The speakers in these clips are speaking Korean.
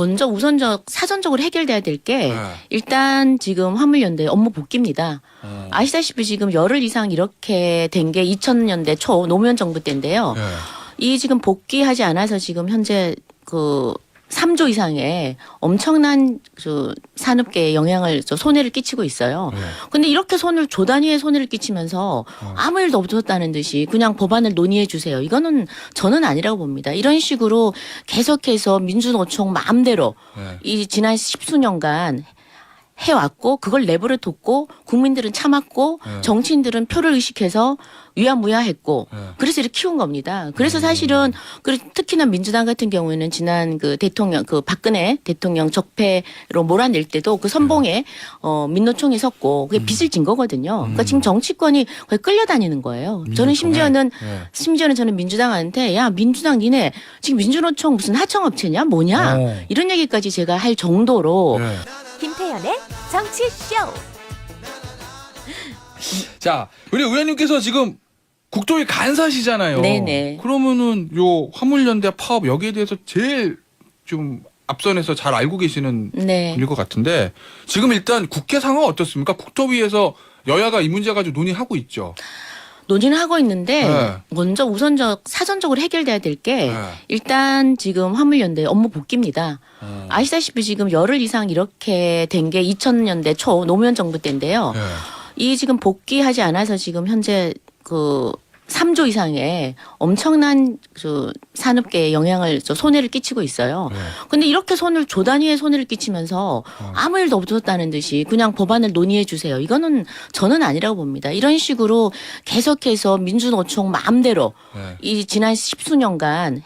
먼저 우선적 사전적으로 해결돼야 될 게 네. 일단 지금 화물연대 업무 복귀입니다. 어. 아시다시피 지금 열흘 이상 이렇게 된 게 2000년대 초 노무현 정부 때인데요. 네. 이 지금 복귀하지 않아서 지금 현재 그 3조 이상의 엄청난 그 산업계에 영향을 저 손해를 끼치고 있어요. 네. 근데 이렇게 손을 조 단위의 손해를 끼치면서 어. 아무 일도 없었다는 듯이 그냥 법안을 논의해 주세요. 이거는 저는 아니라고 봅니다. 이런 식으로 계속해서 민주노총 마음대로 네. 이 지난 십수년간 해왔고 그걸 내버려 뒀고 국민들은 참았고 네. 정치인들은 표를 의식해서 위야무야했고 네. 그래서 이렇게 키운 겁니다. 그래서 음. 사실은 그 특히나 민주당 같은 경우에는 지난 그 대통령 그 박근혜 대통령 적폐로 몰아낼 때도 그 선봉에 어 민노총이 섰고 그게 빚을 진 거거든요. 그러니까 지금 정치권이 거의 끌려다니는 거예요. 저는? 심지어는 네. 심지어는 저는 민주당한테 야 민주당 니네 지금 민주노총 무슨 하청업체냐 뭐냐 어. 이런 얘기까지 제가 할 정도로 네. 김태현의 정치쇼. 자, 우리 의원님께서 지금 국토위 간사시잖아요. 네네. 그러면은 요 화물연대 파업 여기에 대해서 제일 좀 앞선에서 잘 알고 계시는 네. 분일 것 같은데 지금 일단 국회 상황 어떻습니까? 국토위에서 여야가 이 문제 가지고 논의하고 있죠. 논의는 하고 있는데 네. 먼저 우선적 사전적으로 해결돼야 될 게 네. 일단 지금 화물연대 업무 복귀입니다. 어. 아시다시피 지금 열흘 이상 이렇게 된 게 2000년대 초 노무현 정부 때인데요. 네. 이 지금 복귀하지 않아서 지금 현재 그 3조 이상의 엄청난 그 산업계에 영향을 저 손해를 끼치고 있어요. 네. 근데 이렇게 손을 조 단위의 손해를 끼치면서 어. 아무 일도 없었다는 듯이 그냥 법안을 논의해 주세요. 이거는 저는 아니라고 봅니다. 이런 식으로 계속해서 민주노총 마음대로 네. 이 지난 십수년간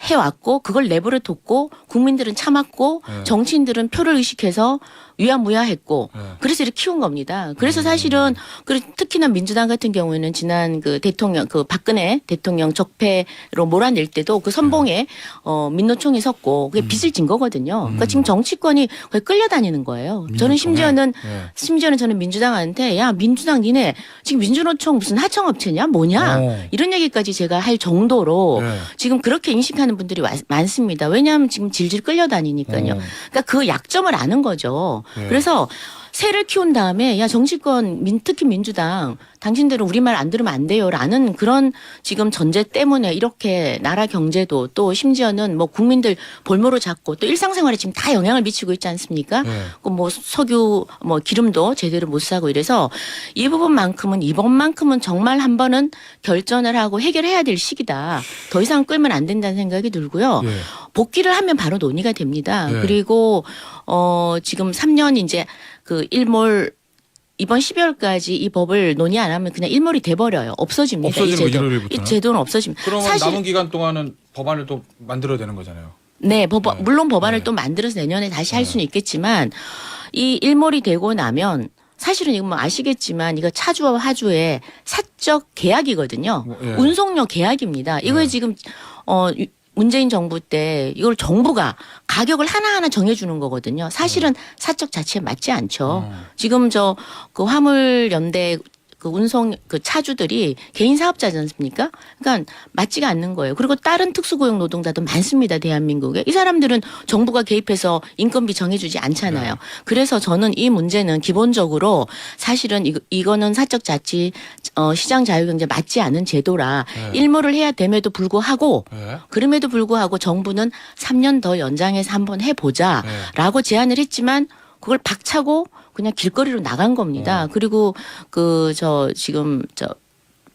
해왔고 그걸 내버려 뒀고 국민들은 참았고 네. 정치인들은 표를 의식해서 위야무야했고 네. 그래서 이렇게 키운 겁니다. 그래서 음. 사실은 그 특히나 민주당 같은 경우에는 지난 그 대통령 그 박근혜 대통령 적폐로 몰아낼 때도 그 선봉에 어 민노총이 섰고 그게 음. 빚을 진 거거든요. 그러니까 음. 지금 정치권이 거의 끌려다니는 거예요. 저는 민노총에? 심지어는 네. 심지어는 저는 민주당한테 야 민주당 니네 지금 민주노총 무슨 하청업체냐 뭐냐 어. 이런 얘기까지 제가 할 정도로 네. 지금 그렇게 인식하는 분들이 와- 많습니다. 왜냐하면 지금 질질 끌려다니니까요. 어. 그러니까 그 약점을 아는 거죠. 네. 그래서 새를 키운 다음에 야 정치권 민, 특히 민주당 당신들은 우리 말 안 들으면 안 돼요라는 그런 지금 전제 때문에 이렇게 나라 경제도 또 심지어는 뭐 국민들 볼모로 잡고 또 일상생활에 지금 다 영향을 미치고 있지 않습니까? 네. 그뭐 석유 뭐 기름도 제대로 못 사고 이래서 이 부분만큼은 이번만큼은 정말 한 번은 결전을 하고 해결해야 될 시기다. 더 이상 끌면 안 된다는 생각이 들고요. 예. 복귀를 하면 바로 논의가 됩니다. 네. 그리고 어 지금 3년 이제 그 일몰 이번 12월까지 이 법을 논의 안 하면 그냥 일몰이 돼 버려요. 없어집니다. 없어지는 이 거, 제도. 1월 1일부터는? 이 제도는 없어집니다. 그러면 사실 남은 기간 동안은 법안을 또 만들어야 되는 거잖아요. 네, 법안, 네. 물론 법안을 네. 또 만들어서 내년에 다시 할 네. 수는 있겠지만 이 일몰이 되고 나면 사실은 이거 뭐 아시겠지만 이거 차주와 하주의 사적 계약이거든요. 뭐, 예. 운송료 계약입니다. 이거에 네. 지금 어 유- 문재인 정부 때 이걸 정부가 가격을 하나하나 정해주는 거거든요. 사실은 사적 자체에 맞지 않죠. 음. 지금 저 그 화물 연대 그 운송 그 차주들이 개인 사업자지 않습니까? 그러니까 맞지가 않는 거예요. 그리고 다른 특수고용 노동자도 많습니다. 대한민국에. 이 사람들은 정부가 개입해서 인건비 정해주지 않잖아요. 네. 그래서 저는 이 문제는 기본적으로 사실은 이거, 이거는 사적 자치 어, 시장 자유경제 맞지 않은 제도라 네. 일몰을 해야 됨에도 불구하고 네. 그럼에도 불구하고 정부는 3년 더 연장해서 한번 네. 해보자라고 제안을 했지만 그걸 박차고 그냥 길거리로 나간 겁니다. 어. 그리고 그 저 지금 저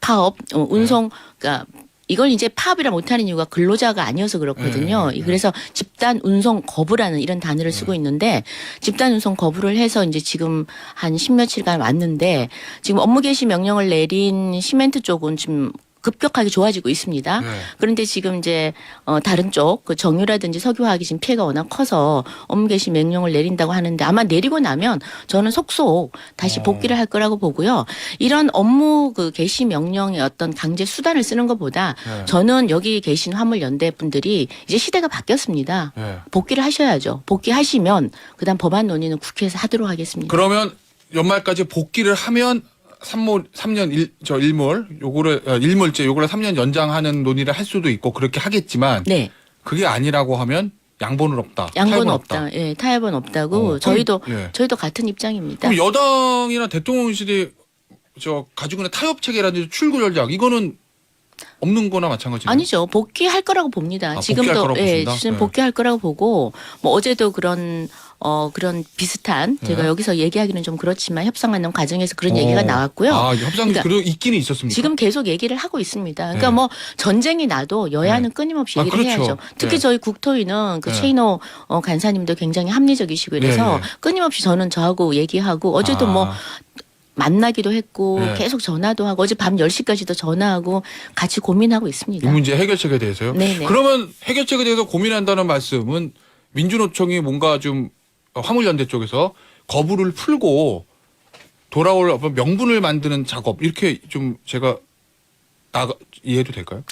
파업 어, 운송 그러니까 이걸 이제 파업이라 못하는 이유가 근로자가 아니어서 그렇거든요. 네, 네. 그래서 집단 운송 거부라는 이런 단어를 쓰고 있는데 집단 운송 거부를 해서 이제 지금 한 십며칠간 왔는데 지금 업무 개시 명령을 내린 시멘트 쪽은 지금 급격하게 좋아지고 있습니다. 네. 그런데 지금 이제 어 다른 쪽 그 정유라든지 석유화학이 지금 피해가 워낙 커서 업무 개시 명령을 내린다고 하는데 아마 내리고 나면 저는 속속 다시 어. 복귀를 할 거라고 보고요. 이런 업무 그 개시 명령의 어떤 강제 수단을 쓰는 것보다 네. 저는 여기 계신 화물 연대 분들이 이제 시대가 바뀌었습니다. 네. 복귀를 하셔야죠. 복귀하시면 그다음 법안 논의는 국회에서 하도록 하겠습니다. 그러면 연말까지 복귀를 하면 삼몰 3년 일, 저 일몰 요거를 어, 일몰제 요거를 3년 연장하는 논의를 할 수도 있고 그렇게 하겠지만 네. 그게 아니라고 하면 양보는 없다. 양보는 타협은 없다. 예, 타협은 없다고 어, 저희도 예. 저희도 같은 입장입니다. 그럼 여당이나 대통령실이 저 가지고 있는 타협 체계라든지 출구 전략 이거는 없는 거나 마찬가지네요. 아니죠. 복귀할 거라고 봅니다. 아, 복귀할 지금도 거라고 예, 보신다? 지금 네. 복귀할 거라고 보고 뭐 어제도 그런 어 그런 비슷한 제가 네. 여기서 얘기하기는 좀 그렇지만 협상하는 과정에서 그런 얘기가 어. 나왔고요. 아, 협상이 그러니까 그래도 있기는 있었습니까? 지금 계속 얘기를 하고 있습니다. 그러니까 네. 뭐 전쟁이 나도 여야는 끊임없이 아, 얘기를 그렇죠. 해야죠. 특히 네. 저희 국토위는 그 네. 최인호 어, 간사님도 굉장히 합리적이시고 이래서 네, 네. 끊임없이 저는 저하고 얘기하고 어제도 아, 뭐 만나기도 했고 네. 계속 전화도 하고 어제 밤 10시까지도 전화하고 같이 고민하고 이 있습니다. 문제 해결책에 대해서요. 네네. 그러면 해결책에 대해서 고민한다는 말씀은 민주노총이 뭔가 좀 화물연대 쪽에서 거부를 풀고 돌아올 명분을 만드는 작업 이렇게 좀 제가 나가 이해도 될까요?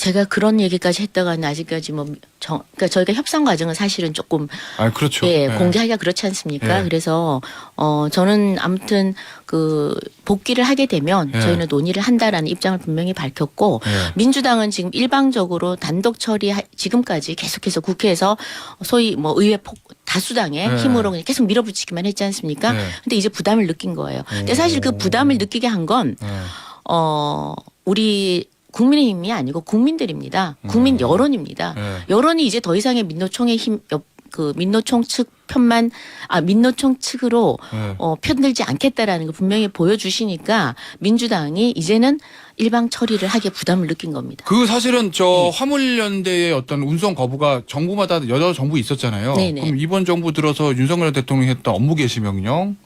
제가 그런 얘기까지 했다가는 아직까지 뭐 정, 그러니까 저희가 협상 과정은 사실은 조금 아 그렇죠. 예, 네. 공개하기가 그렇지 않습니까? 예. 그래서 어 저는 아무튼 그 복귀를 하게 되면 예. 저희는 논의를 한다라는 입장을 분명히 밝혔고 예. 민주당은 지금 일방적으로 단독 처리 지금까지 계속해서 국회에서 소위 뭐 의회 폭 다수당의 예. 힘으로 그냥 계속 밀어붙이기만 했지 않습니까? 예. 근데 이제 부담을 느낀 거예요. 근데 사실 그 오. 부담을 느끼게 한건 네. 어, 우리 국민의힘이 아니고 국민들입니다. 국민 음. 여론입니다. 네. 여론이 이제 더 이상의 민노총의 힘, 옆- 그 민노총 측 편만 아 민노총 측으로 네. 어, 편들지 않겠다라는 걸 분명히 보여주시니까 민주당이 이제는 일방 처리를 하기에 부담을 느낀 겁니다. 그 사실은 저 네. 화물연대의 어떤 운송 거부가 정부마다 여러 정부 있었잖아요. 네네. 그럼 이번 정부 들어서 윤석열 대통령이 했던 업무 개시 명령,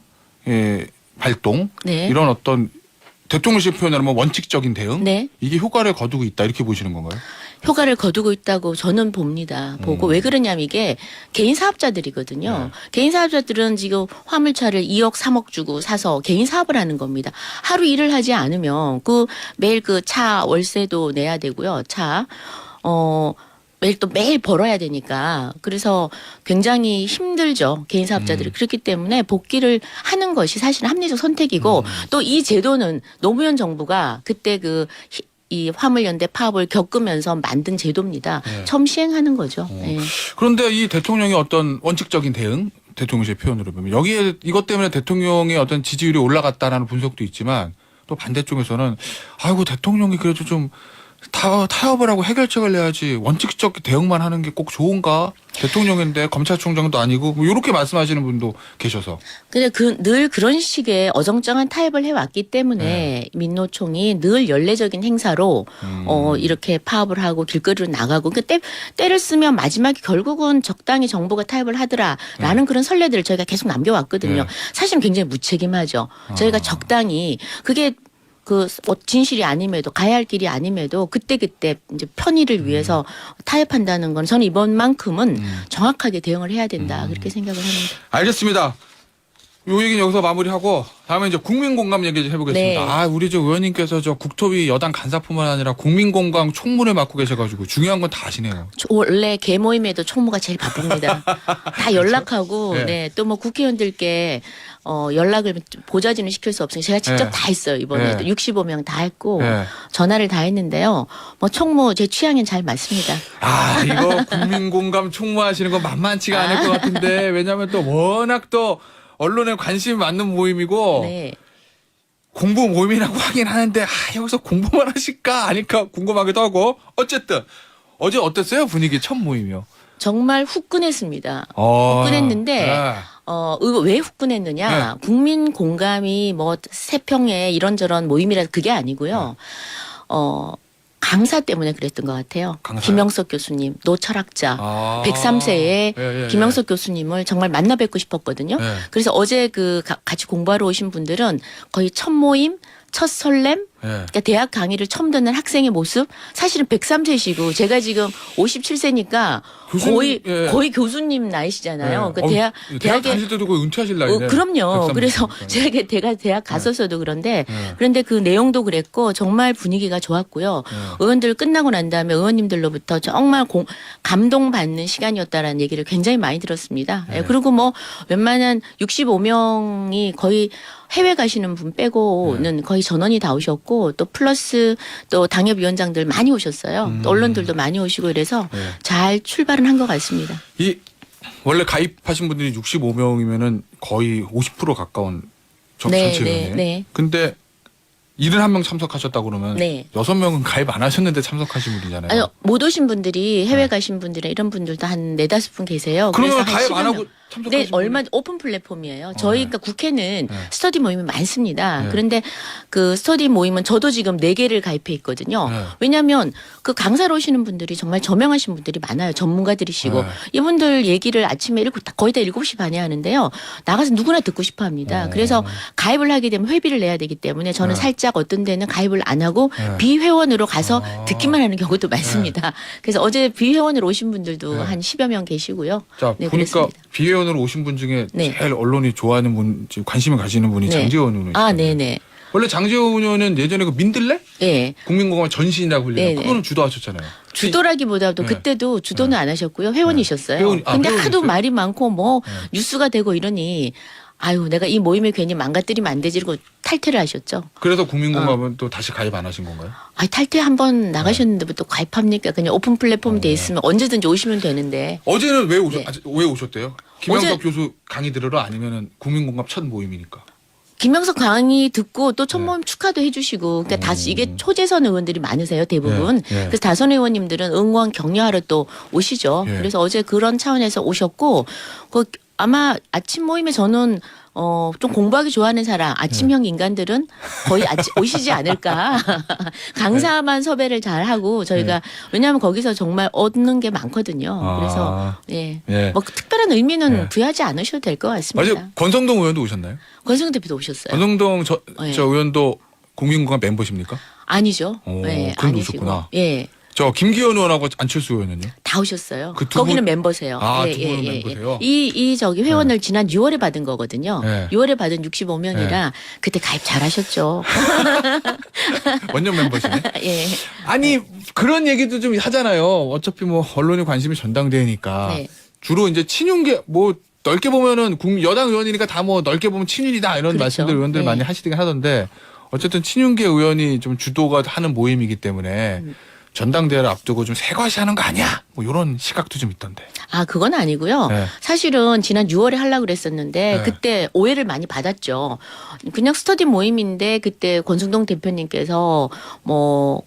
예, 발동 네. 이런 어떤 대통령실 표현하면 원칙적인 대응 네. 이게 효과를 거두고 있다 이렇게 보시는 건가요? 효과를 거두고 있다고 저는 봅니다. 보고 음. 왜 그러냐면 이게 개인 사업자들이거든요. 네. 개인 사업자들은 지금 화물차를 2억 3억 주고 사서 개인 사업을 하는 겁니다. 하루 일을 하지 않으면 그 매일 그 차 월세도 내야 되고요. 차 어. 매일 또 매일 벌어야 되니까 그래서 굉장히 힘들죠 개인 사업자들이 음. 그렇기 때문에 복귀를 하는 것이 사실 합리적 선택이고 음. 또이 제도는 노무현 정부가 그때 그 이 화물연대 파업을 겪으면서 만든 제도입니다. 네. 처음 시행하는 거죠. 어. 네. 그런데 이 대통령의 어떤 원칙적인 대응, 대통령실 표현으로 보면 여기에 이것 때문에 대통령의 어떤 지지율이 올라갔다라는 분석도 있지만 또 반대쪽에서는 아이고 대통령이 그래도 좀 타, 타협을 하고 해결책을 내야지 원칙적 대응만 하는 게 꼭 좋은가? 대통령인데 검찰총장도 아니고 뭐 이렇게 말씀하시는 분도 계셔서 근데 그 늘 그런 식의 어정쩡한 타협을 해왔기 때문에 네. 민노총이 늘 연례적인 행사로 음. 어 이렇게 파업을 하고 길거리로 나가고 그 때, 때를 쓰면 마지막에 결국은 적당히 정부가 타협을 하더라라는 그런 선례들을 저희가 계속 남겨왔거든요. 네. 사실은 굉장히 무책임하죠. 저희가 아. 적당히 그게 그 어, 진실이 아님에도 가야 할 길이 아님에도 그때 그때 이제 편의를 위해서 타협한다는 건 저는 이번만큼은 음. 정확하게 대응을 해야 된다 그렇게 생각을 합니다. 알겠습니다. 요 얘기는 여기서 마무리하고 다음에 이제 국민 공감 얘기 좀 해보겠습니다. 네. 아 우리 저 의원님께서 저 국토위 여당 간사뿐만 아니라 국민 공감 총무를 맡고 계셔가지고 중요한 건 다 아시네요. 저- 원래 개 모임에도 총무가 제일 바쁩니다. 다 연락하고 네. 네 또 뭐 국회의원들께 어 연락을 보좌진을 시킬 수 없으니 제가 직접 네. 다 했어요 이번에 네. 65명 다 했고 네. 전화를 다 했는데요. 뭐 총무 제 취향엔 잘 맞습니다. 아 이거 국민 공감 총무하시는 거 만만치가 않을 것 같은데 왜냐하면 또 워낙 또 언론에 관심이 많는 모임이고 네. 공부 모임이라고 하긴 하는데 아 여기서 공부만 하실까 아닐까 궁금하기도 하고 어쨌든 어제 어땠어요 분위기 첫 모임이요. 정말 후끈했습니다. 어, 후끈했는데 네. 어, 왜 후끈했느냐? 국민 공감이 뭐 세평에 이런저런 모임이라 그게 아니고요. 어, 강사 때문에 그랬던 것 같아요. 강사요? 김영석 교수님, 노철학자. 아. 103세의 예, 예, 김영석 교수님을 정말 만나 뵙고 싶었거든요. 예. 그래서 어제 그 가- 같이 공부하러 오신 분들은 거의 첫 모임, 첫 설렘, 예. 그러니까 대학 강의를 처음 듣는 학생의 모습 사실은 103세시고 제가 지금 57세니까 교수님, 거의 예. 거의 교수님 나이시잖아요. 예. 그 어, 대학 대학 대학에 다닐 때도 거의 은퇴하실 나이네. 어, 그럼요. 103 그래서. 제가 대가 대학 갔었어도 그런데 예. 그런데 그 내용도 그랬고 정말 분위기가 좋았고요. 예. 의원들 끝나고 난 다음에 의원님들로부터 정말 공, 감동받는 시간이었다라는 얘기를 굉장히 많이 들었습니다. 예, 네. 그리고 뭐 웬만한 65명이 거의 해외 가시는 분 빼고는 거의 전원이 다 오셨고 또 플러스 또 당협위원장들 많이 오셨어요. 음. 또 언론들도 많이 오시고 이래서 네. 잘 출발은 한 것 같습니다. 이 원래 가입하신 분들이 65명이면은 거의 50% 가까운 전- 네, 전체 네. 네. 근데 71명 참석하셨다 그러면 네. 여섯 명은 가입 안 하셨는데 참석하신 분이잖아요. 아니, 못 오신 분들이 해외 가신 분들이나 이런 분들도 한 네다섯 분 계세요. 그러면 한 가입 10여 안 명. 하고 참석하신 네, 얼마 오픈 플랫폼이에요. 저희 그러니까 국회는 네. 스터디 모임이 많습니다. 네. 그런데 그 스터디 모임은 저도 지금 네 개를 가입해 있거든요. 네. 왜냐하면 그 강사로 오시는 분들이 정말 저명하신 분들이 많아요. 전문가들이시고 네. 이분들 얘기를 아침에 일곱 거의 다 일곱 시 반에 하는데요. 나가서 누구나 듣고 싶어합니다. 어. 그래서 가입을 하게 되면 회비를 내야 되기 때문에 저는 네. 살짝 어떤 데는 가입을 안 하고 네. 비회원으로 가서 아. 듣기만 하는 경우도 많습니다. 그래서 어제 비회원으로 오신 분들도 네. 한 10여 명 계시고요. 자 네, 보니까. 비회원 으로 오신 분 중에 네. 제일 언론이 좋아하는 분, 지금 관심을 가지는 분이 네. 장재원 의원이에요. 아, 네네. 원래 장재원 의원은 예전에 그 민들레 예. 국민공감 전신이라고 불리는 네네. 그거는 주도하셨잖아요. 주도라기보다도 네. 그때도 주도는 안 하셨고요. 회원이셨어요. 회원- 아, 근데 하도 회원이셨어요? 말이 많고 뭐 네. 뉴스가 되고 이러니 아유 내가 이 모임을 괜히 망가뜨리면 안 되지 이러고 탈퇴를 하셨죠. 그래서 국민공감은 어. 또 다시 가입 안 하신 건가요? 아 탈퇴 한 번 나가셨는데 또 가입합니까? 그냥 오픈 플랫폼 돼 어. 있으면 언제든지 오시면 되는데 어제는 왜 오셨 네. 아, 왜 오셨대요? 김영석 어제- 교수 강의 들으러 아니면은 국민공감 첫 모임이니까. 김명석 강의 듣고 또첫 네. 모임 축하도 해주시고 그러니까 음. 다시 이게 초재선 의원들이 많으세요 대부분. 네, 네. 그래서 다선 의원님들은 응원 격려하러 또 오시죠. 예. 그래서 어제 그런 차원에서 오셨고 그 아마 아침 모임에 저는 어 좀 공부하기 좋아하는 사람 아침형 인간들은 거의 아침 오시지 않을까 강사만 섭외를 잘 하고 저희가 왜냐하면 거기서 정말 얻는 게 많거든요. 그래서 아, 예. 예. 뭐 특별한 의미는 네. 부여하지 않으셔도 될 것 같습니다. 맞아요. 권성동 의원도 오셨나요? 권승 대표도 오셨어요. 권성동 저, 네. 저 의원도 국민공감 멤버십니까? 아니죠. 오, 네, 그럼 아니시고. 오셨구나. 예. 저 김기현 의원하고 안철수 의원은요? 다 오셨어요. 그 두 거기는 분- 멤버세요. 아, 두 분은 멤버세요? 이, 이 저기 회원을 지난 6월에 받은 거거든요. 네. 6월에 받은 65명이라 네. 그때 가입 잘 하셨죠. 원년 멤버시네. 예. 아니 그런 얘기도 좀 하잖아요. 어차피 뭐 언론의 관심이 전당대회니까 네. 주로 이제 친윤계 뭐 넓게 보면은 국 여당 의원이니까 다 뭐 넓게 보면 친윤이다 이런 그렇죠. 말씀들 의원들 네. 많이 하시긴 하던데 어쨌든 친윤계 의원이 좀 주도가 하는 모임이기 때문에 음. 전당대회를 앞두고 좀 새과시하는 거 아니야? 뭐 이런 시각도 좀 있던데. 아, 그건 아니고요. 네. 사실은 지난 6월에 하려고 그랬었는데 네. 그때 오해를 많이 받았죠. 그냥 스터디 모임인데 그때 권승동 대표님께서 뭐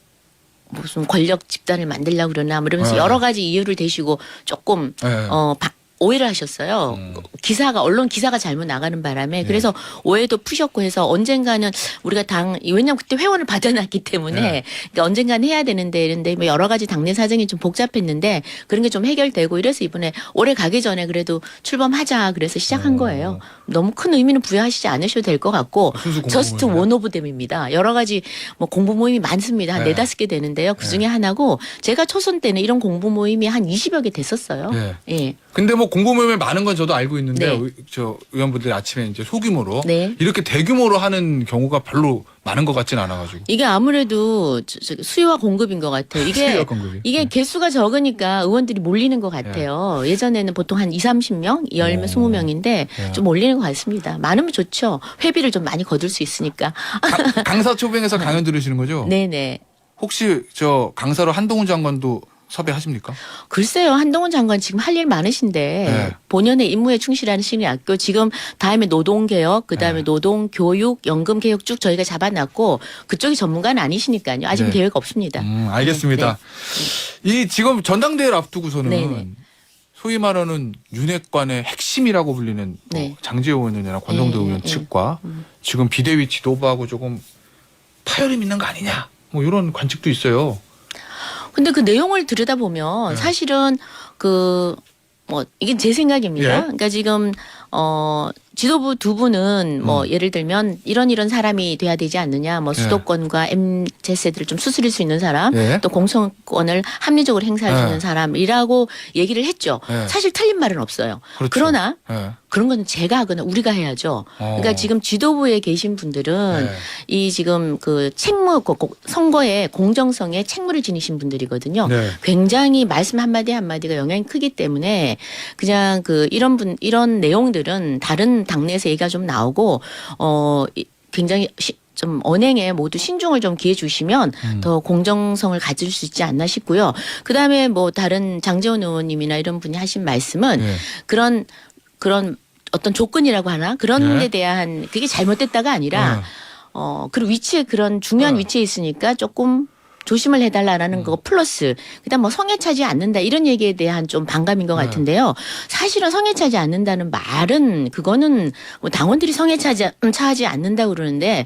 무슨 권력 집단을 만들려고 그러나 뭐 이러면서 네. 여러 가지 이유를 대시고 조금 네. 어 바- 오해를 하셨어요. 음. 기사가 언론 기사가 잘못 나가는 바람에 네. 그래서 오해도 푸셨고 해서 언젠가는 우리가 당 왜냐면 그때 회원을 받아놨기 때문에 네. 그러니까 언젠가는 해야 되는데 이런데 뭐 여러 가지 당내 사정이 좀 복잡했는데 그런 게 좀 해결되고 이래서 이번에 올해 가기 전에 그래도 출범하자 그래서 시작한 어. 거예요. 너무 큰 의미는 부여하시지 않으셔도 될 것 같고 저스트. 원 오브 댐입니다. 여러 가지 뭐 공부 모임이 많습니다. 한 네. 네다섯 개 되는데요. 그 중에 하나고 제가 초선 때는 이런 공부 모임이 한 20여 개 됐었어요. 네. 예. 근데 뭐 공부 모임이 많은 건 저도 알고 있는데 네. 의- 저 의원분들이 아침에 이제 소규모로 네. 이렇게 대규모로 하는 경우가 별로 많은 것 같진 않아가지고. 이게 아무래도 저- 저 수요와 공급인 것 같아요. 이게 공급이. 이게 네. 개수가 적으니까 의원들이 몰리는 것 같아요. 예전에는 보통 한 2, 30명, 10명, 오. 20명인데 네. 좀 몰리는 것 같습니다. 많으면 좋죠. 회비를 좀 많이 거둘 수 있으니까. 강- 강사 초빙에서 강연 들으시는 거죠? 네네. 혹시 저 강사로 한동훈 장관도 섭외하십니까? 글쎄요, 한동훈 장관 지금 할 일 많으신데 네. 본연의 임무에 충실하는 신의 학교 지금 다음에 노동 개혁, 그 다음에 네. 노동, 교육, 연금 개혁 쭉 저희가 잡아놨고 그쪽이 전문가는 아니시니까요. 아직 네. 계획 없습니다. 음, 알겠습니다. 이 지금 전당대회를 앞두고서는 네, 네. 소위 말하는 윤핵관의 핵심이라고 불리는 뭐 네. 장재원 의원이나 권성도 네, 의원 네. 측과 음. 지금 비대위 지도부하고 조금 파열음 있는 거 아니냐? 뭐 이런 관측도 있어요. 근데 그 내용을 들여다보면 네. 사실은 그 뭐 이게 제 생각입니다. 예. 그러니까 지금 어 지도부 두 분은 뭐 음. 예를 들면 이런 이런 사람이 돼야 되지 않느냐. 뭐 예. 수도권과 MZ 세대를 좀 수술할 수 있는 사람, 예. 또 공천권을 합리적으로 행사할 수 예. 있는 사람이라고 얘기를 했죠. 예. 사실 틀린 말은 없어요. 그렇죠. 그러나 예. 그런 거는 제가 하거나 우리가 해야죠. 그러니까 어. 지금 지도부에 계신 분들은 네. 이 지금 그 책무 그 고- 선거의 공정성에 책무를 지니신 분들이거든요. 네. 굉장히 말씀 한마디 한마디가 영향이 크기 때문에 그냥 그 이런 분 이런 내용들은 다른 당내에서 얘기가 좀 나오고 어 이- 굉장히 시- 좀 언행에 모두 신중을 좀 기해 주시면 음. 더 공정성을 가질 수 있지 않나 싶고요. 그다음에 뭐 다른 장재원 의원님이나 이런 분이 하신 말씀은 예. 그런 그런 어떤 조건이라고 하나 그런 네. 데 대한 그게 잘못됐다가 아니라 어. 어, 그리고 위치에 그런 중요한 네. 위치에 있으니까 조금 조심을 음. 해달라라는 거 플러스 그다음 뭐 성에 차지 않는다 이런 얘기에 대한 좀 반감인 것 네. 같은데요. 사실은 성에 차지 않는다는 말은 그거는 뭐 당원들이 성에 차지 음, 차지 않는다 고 그러는데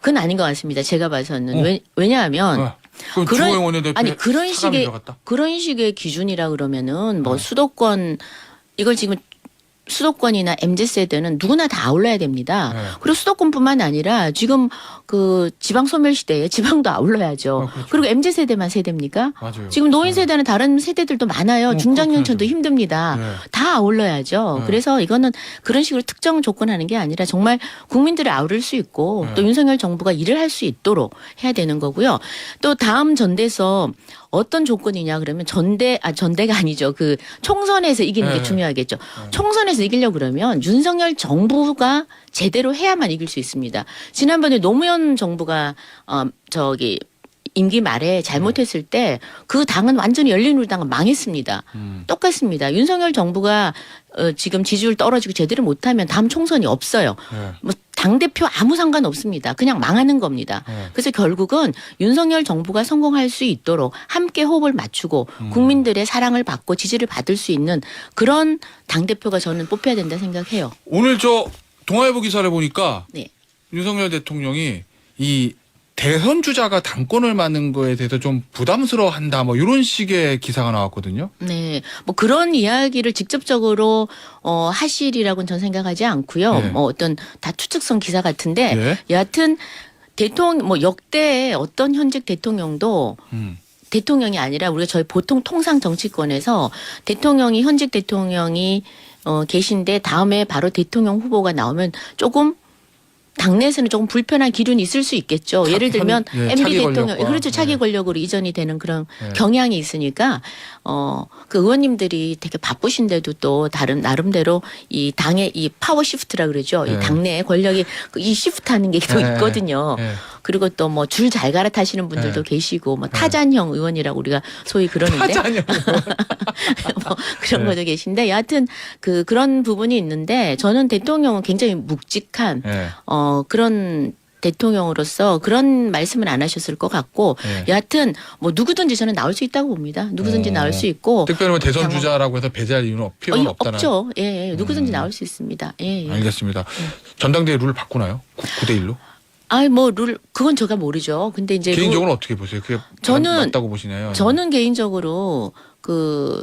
그건 아닌 것 같습니다. 제가 봐서는 어. 왜, 왜냐하면 어. 그럼 그런- 주호영 원내대표 아니 그런 식의. 그런 식의 기준이라 그러면은 뭐 네. 수도권 이걸 지금 수도권이나 MZ 세대는 누구나 다 아울러야 됩니다. 네. 그리고 수도권뿐만 아니라 지금 그 지방 소멸 시대에 지방도 아울러야죠. 아, 그렇죠. 그리고 MZ 세대만 세대입니까? 맞아요. 지금 노인 네. 세대는 다른 세대들도 많아요. 어, 중장년층도 힘듭니다. 네. 다 아울러야죠. 네. 그래서 이거는 그런 식으로 특정 조건하는 게 아니라 정말 국민들을 아우를 수 있고 네. 또 윤석열 정부가 일을 할 수 있도록 해야 되는 거고요. 또 다음 전대에서 어떤 조건이냐 그러면 전대 아 전대가 아니죠. 그 총선에서 이기는 네. 게 중요하겠죠. 총선에서 이기려 고 그러면 윤석열 정부가 제대로 해야만 이길 수 있습니다. 지난번에 노무현 정부가 어 저기 임기 말에 잘못했을 때 그 당은 완전히 열린우리당은 망했습니다. 음. 똑같습니다. 윤석열 정부가 어, 지금 지지율 떨어지고 제대로 못하면 다음 총선이 없어요. 네. 뭐 당대표 아무 상관 없습니다. 그냥 망하는 겁니다. 네. 그래서 결국은 윤석열 정부가 성공할 수 있도록 함께 호흡을 맞추고 음. 국민들의 사랑을 받고 지지를 받을 수 있는 그런 당대표가 저는 뽑혀야 된다 생각해요. 오늘 저 동아일보 기사를 보니까 네. 윤석열 대통령이 이 대선 주자가 당권을 맡는 거에 대해서 좀 부담스러워한다 뭐 이런 식의 기사가 나왔거든요. 네. 뭐 그런 이야기를 직접적으로 어 하실이라고는 전 생각하지 않고요. 네. 뭐 어떤 다 추측성 기사 같은데 예. 여하튼 대통령 뭐 역대 어떤 현직 대통령도 음. 대통령이 아니라 우리가 저희 보통 통상 정치권에서 대통령이 현직 대통령이 어 계신데 다음에 바로 대통령 후보가 나오면 조금 당내에서는 조금 불편한 기준이 있을 수 있겠죠. 차- 예를 들면 현- 예, MB 대통령 권력과. 그렇죠 차기 네. 권력으로 이전이 되는 그런 네. 경향이 있으니까 어그 의원님들이 되게 바쁘신데도 또 다른 나름대로 이 당의 이 파워 시프트라 그러죠. 네. 이 당내의 권력이 그이 시프트하는 게 또 네. 있거든요. 네. 그리고 또 뭐 줄 잘 갈아타시는 분들도 네. 계시고 뭐 타잔형 의원이라고 우리가 소위 그러는데 타잔형 뭐 그런 네. 것도 계신데 여하튼 그 그런 부분이 있는데 저는 대통령은 굉장히 묵직한 네. 어 그런 대통령으로서 그런 말씀은 안 하셨을 것 같고 네. 여하튼 뭐 누구든지 저는 나올 수 있다고 봅니다. 누구든지 어. 나올 수 있고 특별히 뭐 대선 당원- 주자라고 해서 배제할 이유는 없- 필요는 어, 없다는. 없죠. 예, 예. 누구든지 음. 나올 수 있습니다. 예, 예. 알겠습니다. 전당대회 룰 바꾸나요? 9대 1로? 아이 뭐룰 그건 제가 모르죠. 근데 이제 룰- 개인적으로 어떻게 보세요? 그게 저는- 맞 다고 보시나요? 저는 개인적으로 그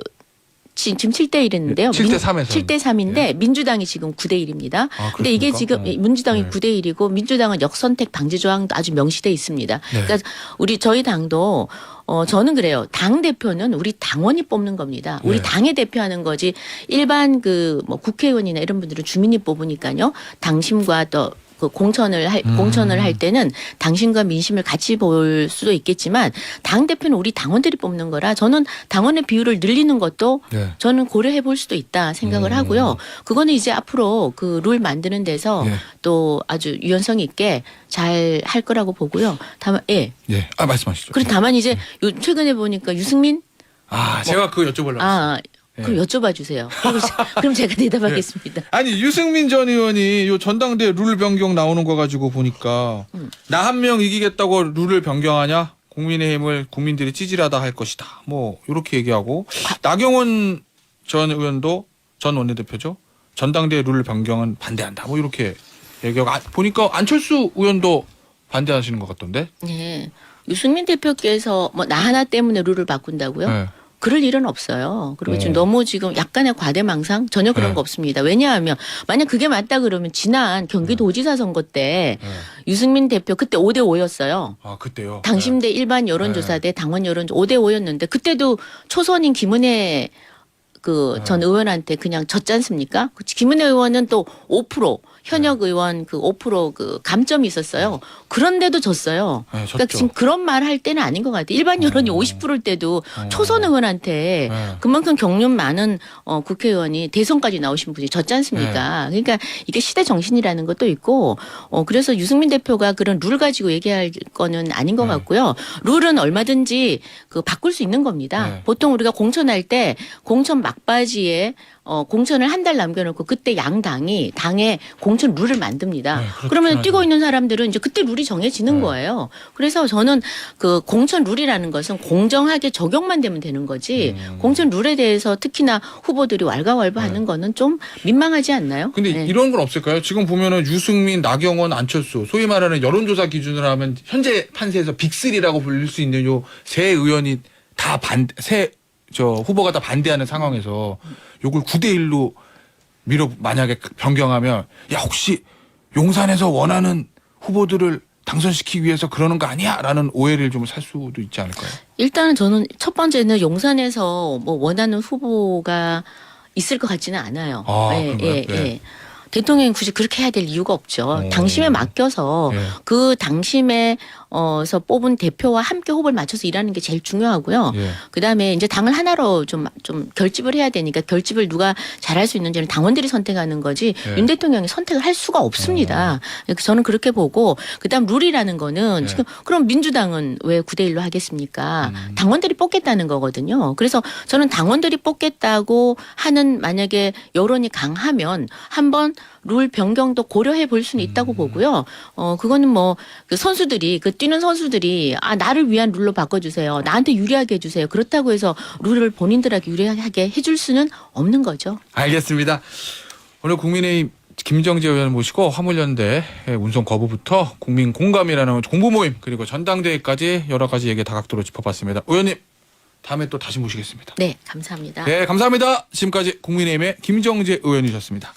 지- 지금 7대 1인데요. 7대 3 에서. 7대 3인데 민주당이 지금 9대 1입니다. 아, 근데 이게 그렇습니까? 지금 어. 민주당이 네. 9대 1이고 민주당은 역선택 방지 조항도 아주 명시돼 있습니다. 네. 그러니까 우리 저희 당도 어 저는 그래요. 당 대표는 우리 당원이 뽑는 겁니다. 우리 네. 당에 대표하는 거지 일반 그 뭐 국회의원이나 이런 분들은 주민이 뽑으니까요. 당심과 또 그 공천을 할 음. 공천을 할 때는 당신과 민심을 같이 볼 수도 있겠지만 당 대표는 우리 당원들이 뽑는 거라 저는 당원의 비율을 늘리는 것도 네. 저는 고려해 볼 수도 있다 생각을 음. 하고요. 그거는 이제 앞으로 그 룰 만드는 데서 예. 또 아주 유연성 있게 잘 할 거라고 보고요. 다만 예. 예. 아 말씀하시죠. 그리고 다만 이제 요 최근에 보니까 유승민 아 제가 그거 여쭤보려고. 아 예. 그럼 여쭤봐 주세요. 그럼, 그럼 제가 대답하겠습니다. 아니 유승민 전 의원이 요 전당대 룰 변경 나오는 거 가지고 보니까 음. 나한 명 이기겠다고 룰을 변경하냐? 국민의힘을 국민들이 찌질하다 할 것이다. 뭐 이렇게 얘기하고 나경원 전 의원도 전 원내대표죠. 전당대 룰 변경은 반대한다. 뭐 이렇게 얘기하고 아, 보니까 안철수 의원도 반대하시는 것 같던데. 예. 유승민 대표께서 뭐 나 하나 때문에 룰을 바꾼다고요? 네. 그럴 일은 없어요. 그리고 지금 어. 너무 지금 약간의 과대망상 전혀 그런 네. 거 없습니다. 왜냐하면 만약 그게 맞다 그러면 지난 경기도지사 선거 때 네. 유승민 대표 그때 5대 5였어요. 아 그때요. 당심대 일반 여론조사 대 당원 여론 5대 5였는데 그때도 초선인 김은혜 그전 네. 의원한테 그냥 졌지 않습니까? 그 김은혜 의원은 또 5% 현역 의원 그 5%그 감점이 있었어요. 그런데도 졌어요. 네, 그러니까 졌죠. 지금 그런 말 할 때는 아닌 것 같아요. 일반 여론이 어. 50%일 때도 어. 초선 의원한테 네. 그만큼 경륜 많은 어, 국회의원이 대선까지 나오신 분이 졌지 않습니까? 네. 그러니까 이게 시대 정신이라는 것도 있고 어, 그래서 유승민 대표가 그런 룰 가지고 얘기할 거는 아닌 것 네. 같고요. 룰은 얼마든지 그 바꿀 수 있는 겁니다. 네. 보통 우리가 공천할 때 공천 막바지에 어, 공천을 한 달 남겨놓고 그때 양 당이 당에 공천 룰을 만듭니다. 네, 그렇긴 그러면. 뛰고 있는 사람들은 이제 그때 룰이 정해지는 네. 거예요. 그래서 저는 그 공천 룰이라는 것은 공정하게 적용만 되면 되는 거지 음. 공천 룰에 대해서 특히나 후보들이 왈가왈부하는 거는 좀 민망하지 않나요? 네. 근데 네. 이런 건 없을까요? 지금 보면은 유승민, 나경원, 안철수 소위 말하는 여론조사 기준으로 하면 현재 판세에서 빅3라고 불릴 수 있는 요 세 의원이 다 반, 세, 저 후보가 다 반대하는 상황에서 요걸 9대 1로 밀어 만약에 변경하면 야, 혹시 용산에서 원하는 후보들을 당선시키기 위해서 그러는 거 아니야? 라는 오해를 좀 살 수도 있지 않을까요? 일단은 저는 첫 번째는 용산에서 뭐 원하는 후보가 있을 것 같지는 않아요. 아, 예, 그런가요? 예, 네. 예. 대통령이 굳이 그렇게 해야 될 이유가 없죠. 오. 당심에 맡겨서 예. 그 당심에 어서 뽑은 대표와 함께 호흡을 맞춰서 일하는 게 제일 중요하고요. 예. 그다음에 이제 당을 하나로 좀 좀 결집을 해야 되니까 결집을 누가 잘할 수 있는지는 당원들이 선택하는 거지 예. 윤 대통령이 선택을 할 수가 없습니다. 그래서 저는 그렇게 보고 그다음 룰이라는 거는 예. 지금 그럼 민주당은 왜 9대 1로 하겠습니까? 음. 당원들이 뽑겠다는 거거든요. 그래서 저는 당원들이 뽑겠다고 하는 만약에 여론이 강하면 한번 룰 변경도 고려해 볼 수는 있다고 음. 보고요. 어 그거는 뭐 그 선수들이 그 뛰는 선수들이 아 나를 위한 룰로 바꿔주세요. 나한테 유리하게 해주세요. 그렇다고 해서 룰을 본인들에게 유리하게 해줄 수는 없는 거죠. 알겠습니다. 오늘 국민의힘 김정재 의원 모시고 화물연대 운송 거부부터 국민 공감이라는 공부 모임 그리고 전당대회까지 여러 가지 얘기 다각도로 짚어봤습니다. 의원님 다음에 또 다시 모시겠습니다. 네, 감사합니다. 네 감사합니다. 지금까지 국민의힘의 김정재 의원이셨습니다.